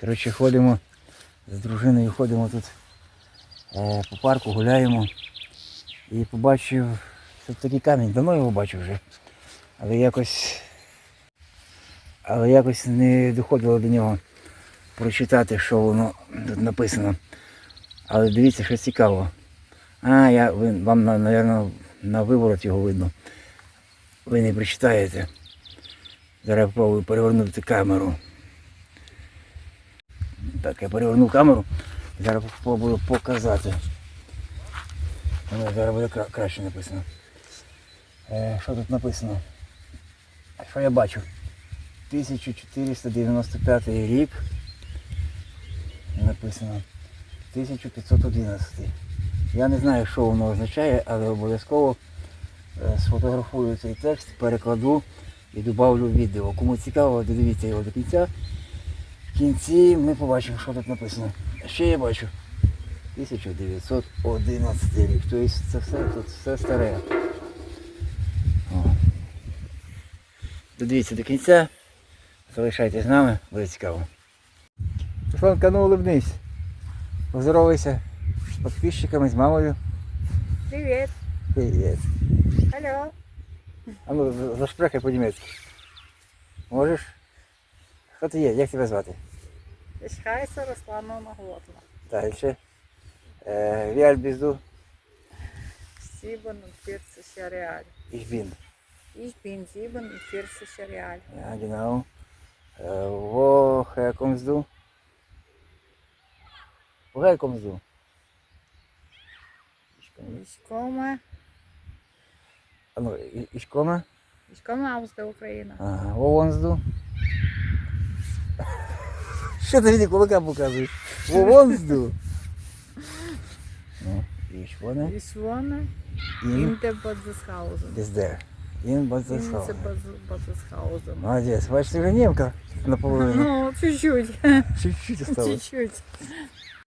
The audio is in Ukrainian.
Коротше, ходимо з дружиною, ходимо тут е, по парку, гуляємо. І побачив тут такий камінь, давно його бачив вже. Але якось. Але якось не доходило до нього прочитати, що воно тут написано. Але дивіться, що цікаво. А, я, ви, вам, мабуть, на виворот його видно. Ви не прочитаєте. Зараз попробую перевернути камеру. Так, я перевернув камеру. Зараз спробую показати. Ну, Зараз буде кра- краще написано. Е, що тут написано? Що я бачу? 1495 рік. Написано 1511. Я не знаю, що воно означає, але обов'язково е, сфотографую цей текст, перекладу і додавлю відео. Кому цікаво, додивіться його до кінця. В кінці ми побачимо, що тут написано. Ще я бачу. 1911 рік. Тобто це все тут все старе. О. Додивіться до кінця. Залишайтесь з нами, буде цікаво. Русланка, ну улыбнись. Поздоровайся з підписчиками, з мамою. Привет. Привіт. Алло. А ну, за- зашпрехай по-німецьки. Можеш? Хто ти є? Як тебе звати? Дальше. Е, wie alt bist du? 47 Jahre alt. Ich bin. Ich bin 47 Jahre alt. Ja, genau. Äh, woher kommst du? Woher kommst du? Ich komme. Ich komme, Ah, ich, komme. ich komme aus der Ukraine. Ага. Wo wohnst du? Що ти мені кулака показуєш? Ну, вон а? здув. Вишвона. Вишвона. Інте Бадзесхаузен. Везде. Ін Бадзесхаузен. Бадзесхаузен. Молодець. Бачиш, ти вже немка наполовину. Ну, чуть-чуть. Чуть-чуть осталось. Чуть-чуть.